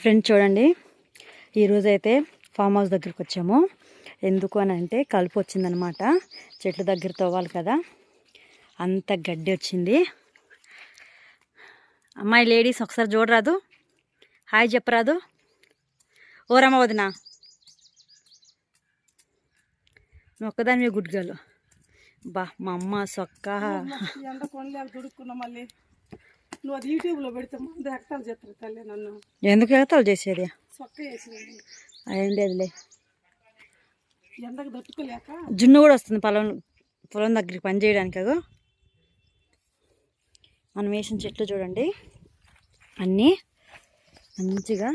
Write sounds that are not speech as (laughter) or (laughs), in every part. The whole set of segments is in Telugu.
ఫ్రెండ్స్ చూడండి ఈరోజు అయితే ఫామ్ హౌస్ దగ్గరికి వచ్చాము. ఎందుకు అని అంటే కలుపు వచ్చిందనమాట. చెట్ల దగ్గర తోవాలి కదా. అంత గడ్డి వచ్చింది. అమ్మాయి లేడీస్ ఒకసారి చూడరాదు. హాయ్ చెప్పరాదు. ఓరమ్మ వదిన. నువ్వు ఒక్కదాని మీ గుడ్ బా మా అమ్మ సొక్క ఎండ కొనలేక దుడుక్కున్నా మళ్ళీ నువ్వు అది యూట్యూబ్లో పెడితే ముందు తల్లి నన్ను. ఎందుకు ఎగతాలు చేసేది? సొక్క వేసినది అదేం లేదులే ఎండకు తట్టుకోలేక జున్ను కూడా వస్తుంది పొలం పొలం దగ్గరికి పని చేయడానికి అగో. మనం వేసిన చెట్లు చూడండి. అన్నీ మంచిగా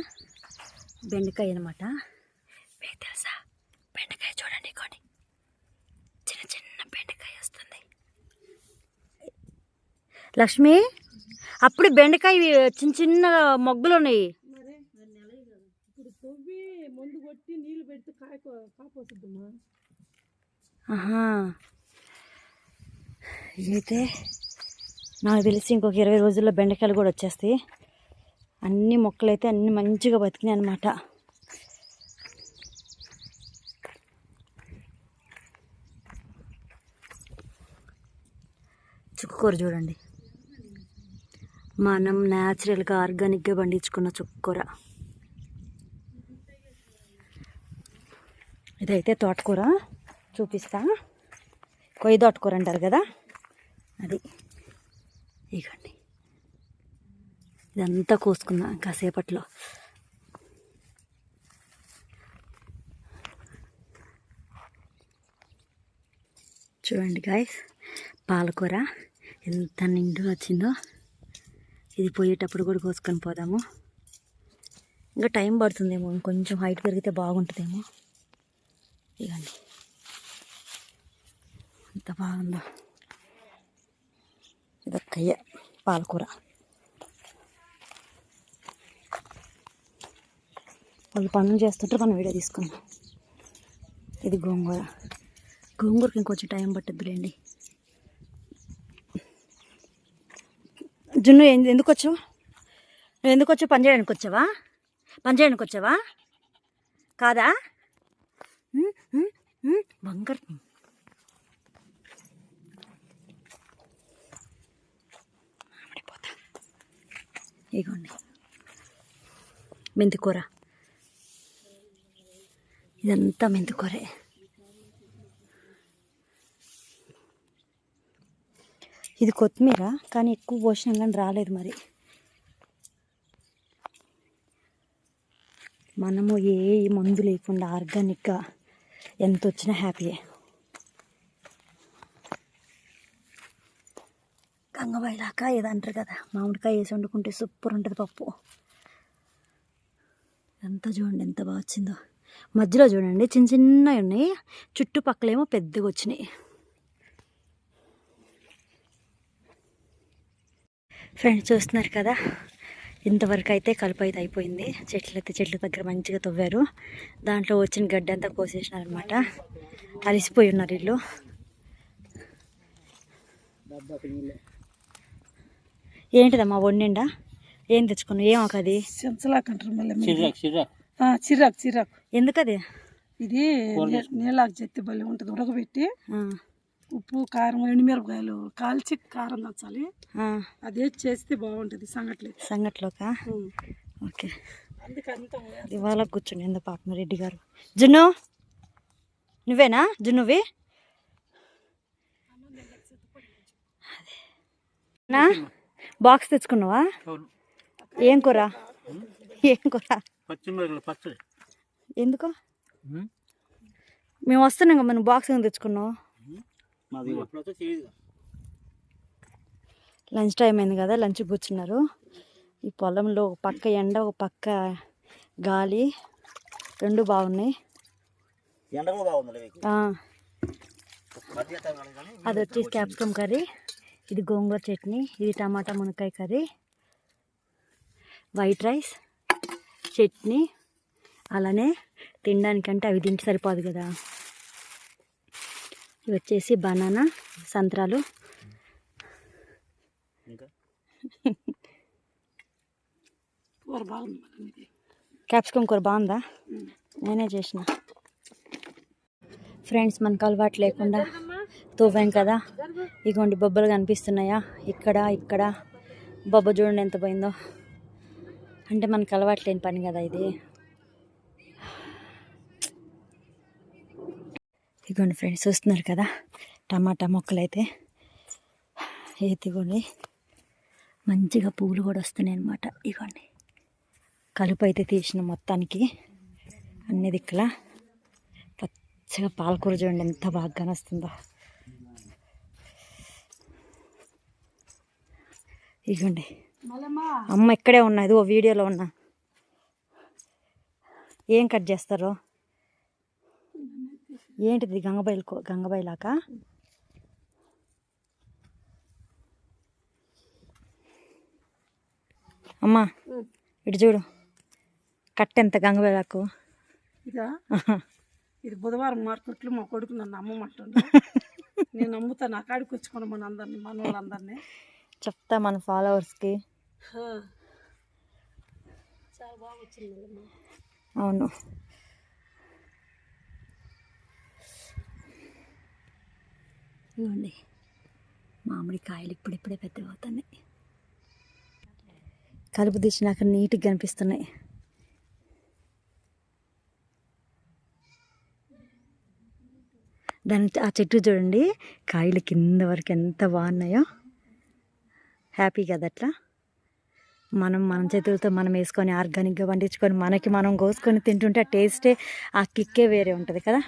బెండకాయ అనమాట మీకు తెలుసా? బెండకాయ చూడండి కొన్ని చిన్న చిన్న బెండకాయ వస్తుంది. లక్ష్మి? అప్పుడు బెండకాయ చిన్న చిన్న మొగ్గలు ఉన్నాయి. అయితే నాకు తెలిసి ఇంకొక ఇరవై రోజుల్లో బెండకాయలు కూడా వచ్చేస్తాయి. అన్ని మొక్కలు అయితే అన్ని మంచిగా బతికినాయి అనమాట చుక్కకూర చూడండి. మనం న్యాచురల్గా ఆర్గానిక్గా పండించుకున్న చుక్కూర. ఇదైతే తోటకూర. చూపిస్తా. కొయ్య తోటకూర అంటారు కదా? అది. ఇగండి. ఇదంతా కోసుకున్నా కాసేపట్లో. చూడండి గాయస్ పాలకూర ఎంత నిండుగా వచ్చిందో. ఇది పోయేటప్పుడు కూడా కోసుకొని పోదాము. ఇంకా టైం పడుతుందేమో ఇంకొంచెం హైట్ పెరిగితే బాగుంటుందేమో. ఇదండి ఎంత బాగుందో. ఇదొక్కయ్య పాలకూర. వాళ్ళు పనులు చేస్తుంటే మనం వీడియో తీసుకుందాం. ఇది గోంగూర. గోంగూరకి ఇంకొంచెం టైం పట్టుద్దులేండి. జున్ను ఎందు- ఎందుకు వచ్చావు నువ్వు ఎందుకు వచ్చావు పని చేయడానికి వచ్చావా? పని చేయడానికి వచ్చావా? కాదా? ఉమ్, ఇగోండి. మెంతికూర. ఇదంతా మెంతికూరే. ఇది కొత్తిమీర కానీ ఎక్కువ పోషణం కానీ రాలేదు మరి. మనము ఏ మందు లేకుండా ఆర్గానిక్గా ఎంత వచ్చినా హ్యాపీయే గంగబాయిలాక ఏదో అంటారు కదా మామిడికాయ వేసి వండుకుంటే సూపర్ ఉంటుంది పప్పు. ఎంత చూడండి ఎంత బాగా వచ్చిందో. మధ్యలో చూడండి చిన్న చిన్నవి ఉన్నాయి చుట్టుపక్కలేమో పెద్దగా వచ్చినాయి. ఫ్రెండ్స్ చూస్తున్నారు కదా? ఇంతవరకు అయితే కలుపు అయితే అయిపోయింది. చెట్లు అయితే చెట్ల దగ్గర మంచిగా తవ్వారు. దాంట్లో వచ్చిన గడ్డి అంతా కోసేసినారనమాట అలిసిపోయి ఉన్నారు వీళ్ళు. ఏంటిదమ్మా వండిండా? ఏం తెచ్చుకున్నావు? ఏం ఒక అది? చెంచలాక్ అంటారు మళ్ళీ మీరు. చిరాకు చిరాకు. ఎందుకది? ఇది నీళ్ళాకు చెత్తి బలి ఉంటుంది ఉడకబెట్టి. ఉప్పు కారం ఎండుమిరపకాయలు కాల్చి కారం దంచాలి. ఆ, అదే చేస్తే బాగుంటుంది సంగట్లేదు సంగట్లోకా? ఓకే. అందుకే అంతా ఇవాళ కూర్చుని ఎంత పాపం రెడ్డి గారు. జున్ను? నువ్వేనా? జున్నువి. నా? బాక్స్ తెచ్చుకున్నావా? ఏం కూర? ఏం కూర? ఎందుకు? మేము వస్తున్నాం కదా మనం బాక్స్ ఏం తెచ్చుకున్నావు? లంచ్ టైం అయింది కదా లంచ్ కూర్చున్నారు. ఈ పొలంలో ఒక పక్క ఎండ ఒక పక్క గాలి రెండు బాగున్నాయి. అది వచ్చేసి క్యాప్సికమ్ కర్రీ ఇది గోంగూర చట్నీ ఇది టమాటా మునక్కాయ కర్రీ వైట్ రైస్ చట్నీ అలానే తినడానికంటే అవి తింటే సరిపోదు కదా. ఇవి వచ్చేసి బనానా సంత్రాలు. క్యాప్సికమ్ కూర బాగుందా? నేనే చేసిన. ఫ్రెండ్స్ మనకు అలవాటు లేకుండా తవ్వాం కదా. ఇగోండి బొబ్బలు కనిపిస్తున్నాయా? ఇక్కడ ఇక్కడ. బొబ్బ చూడండి ఎంత పోయిందో. అంటే మనకు అలవాటు లేని పని కదా ఇది. ఇదిగోండి ఫ్రెండ్స్ చూస్తున్నారు కదా? టమాటా మొక్కలు అయితే ఎత్తిగోండి మంచిగా పువ్వులు కూడా వస్తున్నాయి అన్నమాట. ఇగోండి కలుపు అయితే తీసిన మొత్తానికి. అన్ని దిక్కులా. పచ్చగా పాలకూర చూడండి ఎంత బాగా కానొస్తుందో ఇగోండి అమ్మ ఇక్కడే ఉన్నా ఇదిగో వీడియోలో ఉన్నా. ఏం కట్ చేస్తారు? ఏంటిది గంగబైలు గంగబైలాక అమ్మా ఇటు చూడు. కట్ట ఎంత గంగబైలాకు ఇదా ఇది బుధవారం మార్కెట్లో మా కొడుకు నన్ను అమ్మమంటుండే (laughs) నేను అమ్ముతా నా కాడికి వచ్చుకోను మన అందరినీ మన వాళ్ళందరినీ చెప్తా మన ఫాలోవర్స్కి. చాలా బాగా వచ్చింది అవును. ఇవ్వండి మామిడికాయలు ఇప్పుడిప్పుడే పెద్దగా అవుతున్నాయి కలుపు తీసినాక నీట్గా కనిపిస్తున్నాయి. దాని ఆ చెట్టు చూడండి. కాయలు కింద వరకు ఎంత బాగున్నాయో. హ్యాపీ కదా అట్లా. మనం మన చేతులతో మనం వేసుకొని ఆర్గానిక్గా పండించుకొని మనకి మనం కోసుకొని తింటుంటే ఆ టేస్టే ఆ కిక్కే వేరే ఉంటుంది కదా.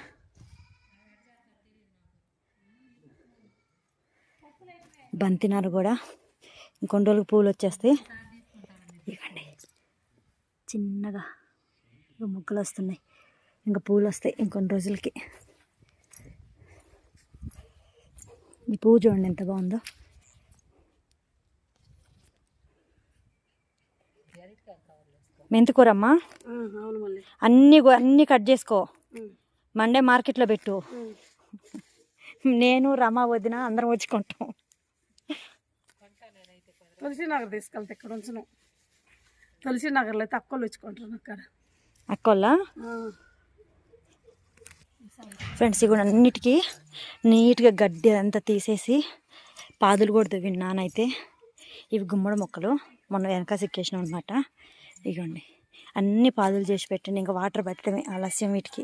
బంతినారు కూడా. ఇంకొన్ని రోజులకు పూలు వచ్చేస్తాయి ఇవ్వండి. చిన్నగా ముగ్గులు వస్తున్నాయి. ఇంకా పూలు వస్తాయి ఇంకొన్ని రోజులకి. ఈ పువ్వు చూడండి ఎంత బాగుందో. మెంతికూరమ్మా? అన్నీ అన్నీ కట్ చేసుకో. మండే మార్కెట్లో పెట్టు. నేను రమ వదిన అందరం వచ్చి కొంటాం. తులసి నగర్ తీసుకెళ్తే ఇక్కడ ఉంచను. తులసి నగర్లో అయితే అక్కలు వచ్చుకుంటారు అక్కడ. అక్కోళ్ళ? ఫ్రెండ్స్ ఇవి కూడా అన్నిటికీ నీట్గా గడ్డి అంతా తీసేసి పాదులు కూడా దువ్విన నానైతే ఇవి గుమ్మడి మొక్కలు మొన్న వెనక సిక్కేసినాం అనమాట ఇగోండి అన్ని పాదులు చేసి పెట్టండి ఇంకా వాటర్ పెట్టడమే ఆలస్యం వీటికి.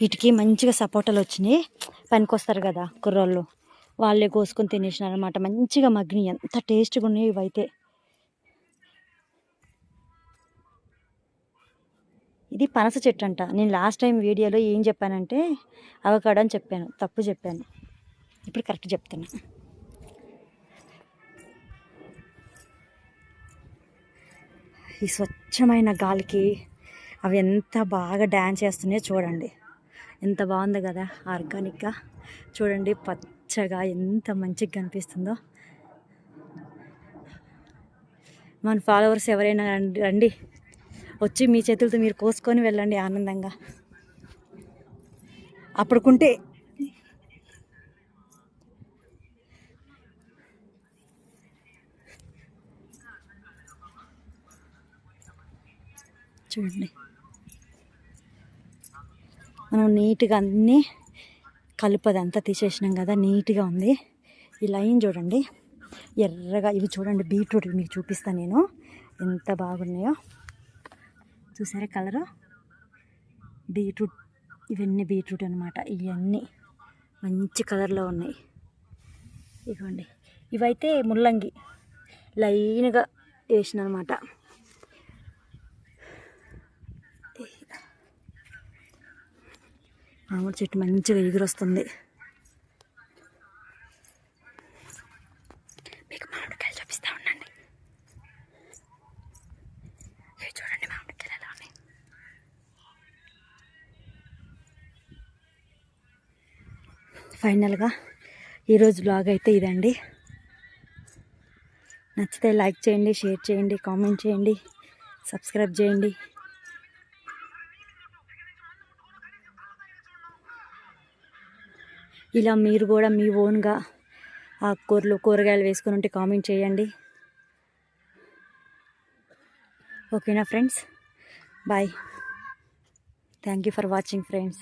వీటికి మంచిగా సపోటాలు వచ్చినాయి. పనికొస్తారు కదా కుర్రోళ్ళు. వాళ్ళే కోసుకొని తినేసినారు అనమాట మంచిగా మగ్గినాయి ఎంత టేస్ట్గా ఉన్నాయి ఇవైతే. ఇది పనస చెట్టు అంట. నేను లాస్ట్ టైం వీడియోలో ఏం చెప్పానంటే అవకాడో అని చెప్పాను. తప్పు చెప్పాను. ఇప్పుడు కరెక్ట్ చెప్తున్నా. ఈ స్వచ్ఛమైన గాలికి అవి ఎంత బాగా డ్యాన్స్ చేస్తున్నాయో చూడండి. ఎంత బాగుంది కదా ఆర్గానిక్గా. చూడండి పచ్చగా ఎంత మంచిగా కనిపిస్తుందో. మన ఫాలోవర్స్ ఎవరైనా రండి రండి. వచ్చి మీ చేతులతో మీరు కోసుకొని వెళ్ళండి ఆనందంగా. అప్పుడుకుంటే చూడండి. మనం నీట్గా అన్నీ కలుపదంతా తీసేసినాం కదా నీట్గా ఉంది. ఈ లైన్ చూడండి. ఎర్రగా ఇవి చూడండి బీట్రూట్ మీకు చూపిస్తాను నేను. ఎంత బాగున్నాయో. చూసారా కలరు? బీట్రూట్ ఇవన్నీ బీట్రూట్ అనమాట ఇవన్నీ మంచి కలర్లో ఉన్నాయి. ఇదిగోండి ఇవైతే ముల్లంగి. లైన్గా వేసిన అనమాట మామిడి చెట్టు మంచిగా ఎగురొస్తుంది. మీకు మామిడికాయలు చూపిస్తా ఉండండి. ఇవి చూడండి మామిడికాయలు ఎలా ఉన్నాయి. ఫైనల్గా ఈరోజు బ్లాగ్ అయితే ఇదండి. నచ్చితే లైక్ చేయండి షేర్ చేయండి కామెంట్ చేయండి సబ్స్క్రైబ్ చేయండి. ఇలా మీరు కూడా మీ ఓన్గా ఆకుకూరలు కూరగాయలు వేసుకుని ఉంటే కామెంట్ చేయండి. ఓకేనా friends? Bye. Thank you for watching friends.